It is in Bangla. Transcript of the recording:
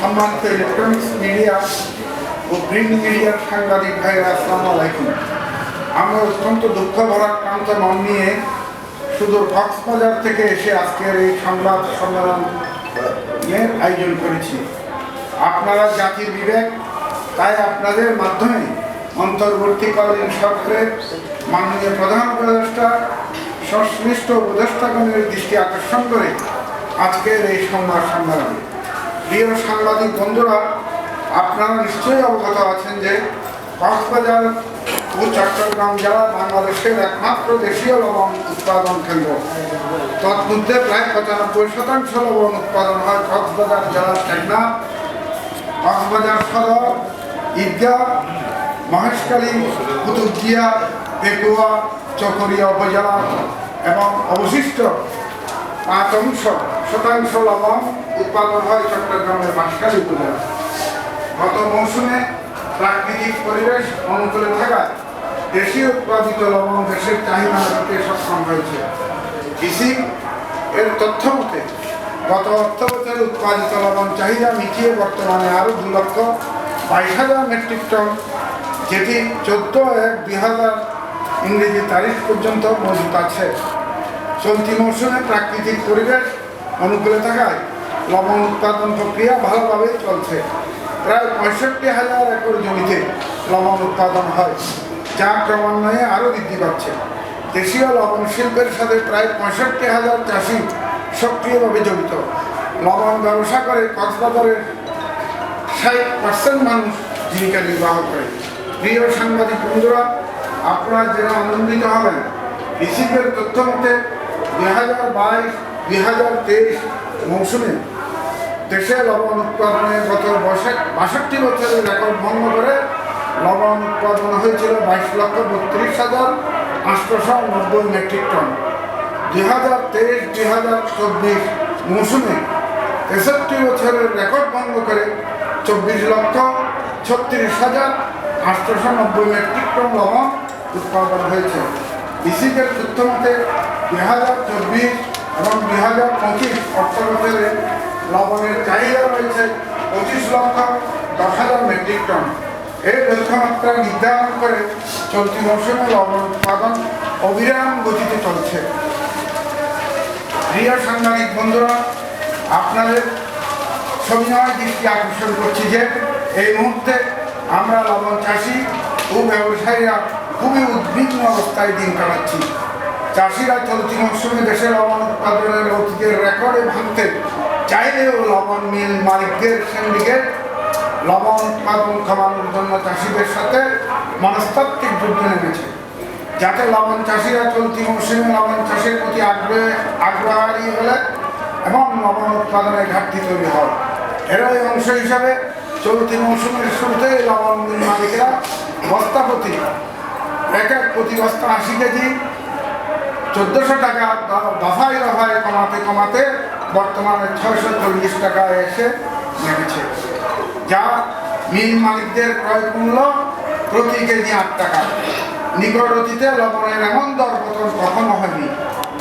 সম্মানিত ইলেকট্রনিক্স মিডিয়া ও প্রিন্ট মিডিয়ার সাংবাদিক ভাইরা আসসালামু আলাইকুম। আমরা অত্যন্ত দুঃখ ভরা ক্রান্ত মন নিয়ে সুদূর কক্সবাজার থেকে এসে আজকের এই সংবাদ সম্মেলনের আয়োজন করেছি। আপনারা জাতির বিবেক, তাই আপনাদের মাধ্যমে অন্তর্বর্তীকালীন সরকারের মাননীয় প্রধান উপদেষ্টা সংশ্লিষ্ট উপদেষ্টাগণের দৃষ্টি আকর্ষণ করে আজকের এই সংবাদ সম্মেলন। প্রিয় সাংবাদিক বন্ধুরা, আপনারা নিশ্চয়ই অবগত আছেন যে কক্সবাজার ও চট্টগ্রাম জেলা বাংলাদেশের একমাত্র দেশীয় লবণ উৎপাদন কেন্দ্র। তন্মধ্যে প্রায় পঁচানব্বই শতাংশ লবণ উৎপাদন হয় কক্সবাজার জেলার টেকনাফ কক্সবাজার সদর ঈদগাহ মহেশখালী, কুতুবদিয়া, পেকুয়া, চকরিয়া উপজেলা এবং অবশিষ্ট পাঁচ অংশ শতাংশ লবণ উৎপাদন হয় চট্টগ্রামের বাঁশখালী উপজেলা গত মৌসুমে প্রাকৃতিক পরিবেশ অনুকূলে থাকায় দেশীয় উৎপাদিত লবণ দেশের চাহিদা মেটাতে সক্ষম হয়েছে। কৃষি এর তথ্য মতে, গত অর্থ বছরে উৎপাদিত লবণ চাহিদা মিটিয়ে বর্তমানে আরও দু লক্ষ বাইশ হাজার মেট্রিক টন, যেটি চোদ্দ এক দুই হাজার ইংরেজি তারিখ পর্যন্ত মজুত আছে। চলতি মৌসুমে প্রাকৃতিক পরিবেশ অনুকূলে থাকায় লবণ উৎপাদন প্রক্রিয়া ভালোভাবে চলছে। প্রায় পঁয়ষট্টি হাজার একর জমিতে লবণ উৎপাদন হয়, যা ক্রমান্বয়ে আরও বৃদ্ধি পাচ্ছে। দেশীয় লবণ শিল্পের সাথে প্রায় পঁয়ষট্টি হাজার চাষি সক্রিয়ভাবে জড়িত। লবণ ব্যবসা করে কক্সবাজারের ষাট পার্সেন্ট মানুষ জীবিকা নির্বাহ করে। প্রিয় সাংবাদিক বন্ধুরা, আপনারা যারা আনন্দিত হবেন রিসিভের তথ্য মতে হাজার বাইশ, দুই হাজার তেইশ মৌসুমে দেশে লবণ উৎপাদনে গত বাষট্টি বছরের রেকর্ড ভঙ্গ করে লবণ উৎপাদন হয়েছিল বাইশ লক্ষ বত্রিশ হাজার আটশোশো নব্বই মেট্রিক টন। দুই হাজার তেইশ, দুই হাজার চব্বিশ মৌসুমে তেষট্টি বছরের রেকর্ড ভঙ্গ করে চব্বিশ লক্ষ ছত্রিশ হাজার আটশোশো নব্বই মেট্রিক টন লবণ উৎপাদন হয়েছে। কৃষিকের তথ্য মতে হাজার চব্বিশ এবং দুই হাজার পঁচিশ অর্থ বছরে লবণের চাহিদা রয়েছে পঁচিশ লক্ষ দশ হাজার মেট্রিক টন। এই লক্ষ্যমাত্রা নির্ধারণ করে চলতি মৌসুমে লবণ উৎপাদন অবিরাম গতিতে চলছে। প্রিয় সাংবাদিক বন্ধুরা, আপনাদের সবিনয় দৃষ্টি আকর্ষণ করছি যে এই মুহূর্তে আমরা লবণ চাষি ও ব্যবসায়ীরা খুবই উদ্বিগ্ন অবস্থায় দিন কাটাচ্ছি। চাষিরা চলতি মৌসুমে দেশের লবণ উৎপাদনের অতীতের রেকর্ডে ভাঙতে চাইলেও লবণ মিল মালিকদের সিন্ডিকেট। লবণ উৎপাদন কমানোর জন্য চাষিদের সাথে মনস্তাত্ত্বিক যুদ্ধ নেমেছে। যাতে লবণ চাষিরা চলতি মৌসুমে লবণ চাষের প্রতি আগ্রহে আগ্রহী হলে এবং লবণ উৎপাদনে ঘাটতি তৈরি হয়। এরই অংশ হিসাবে চলতি মৌসুমের শুরুতে লবণ মিল মালিকেরা বস্তা প্রতি, এক এক প্রতি বস্তা আশি কেজি চোদ্দোশো টাকা দফায় দফায় কমাতে কমাতে বর্তমানে ছয়শো চল্লিশ টাকায় এসে নেমেছে। যা মিল মালিকদের ক্রয় মূল্য প্রতি কেজি আট টাকা। নিকট অতীতে লবণের এমন দর পতন কখনো হয়নি।